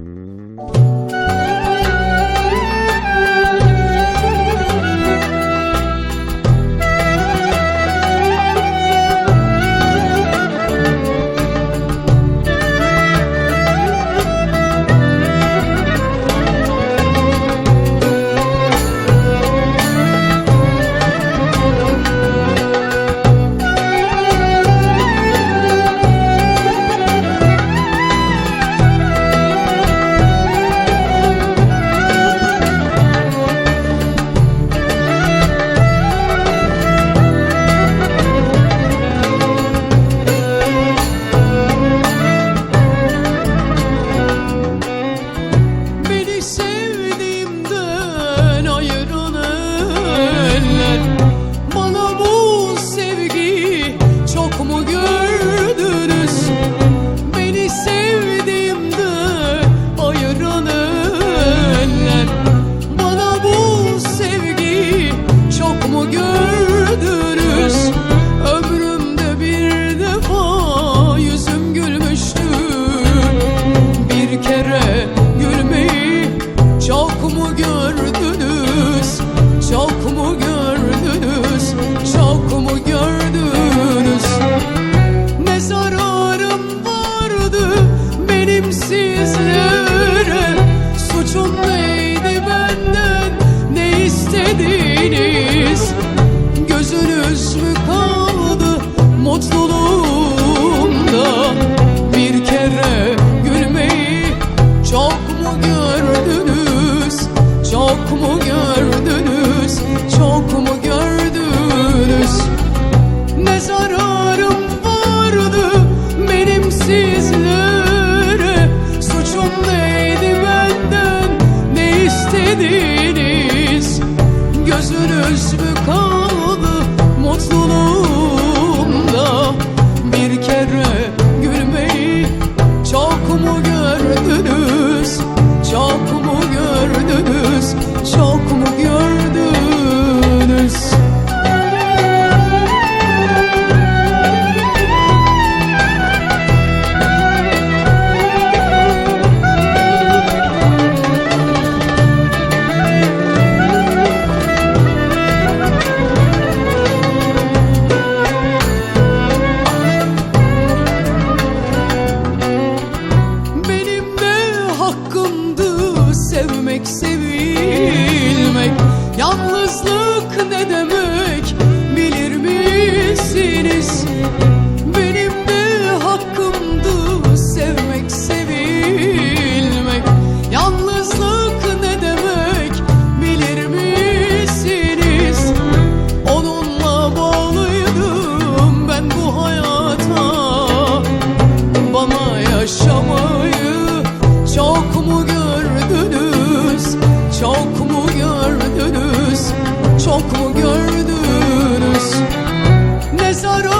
Mm-hmm. dediniz Gözünüz mü kaldı mutluluğumda? Bir kere ismi Yaşamayı çok mu gördünüz? Çok mu gördünüz? Çok mu gördünüz? Ne zarar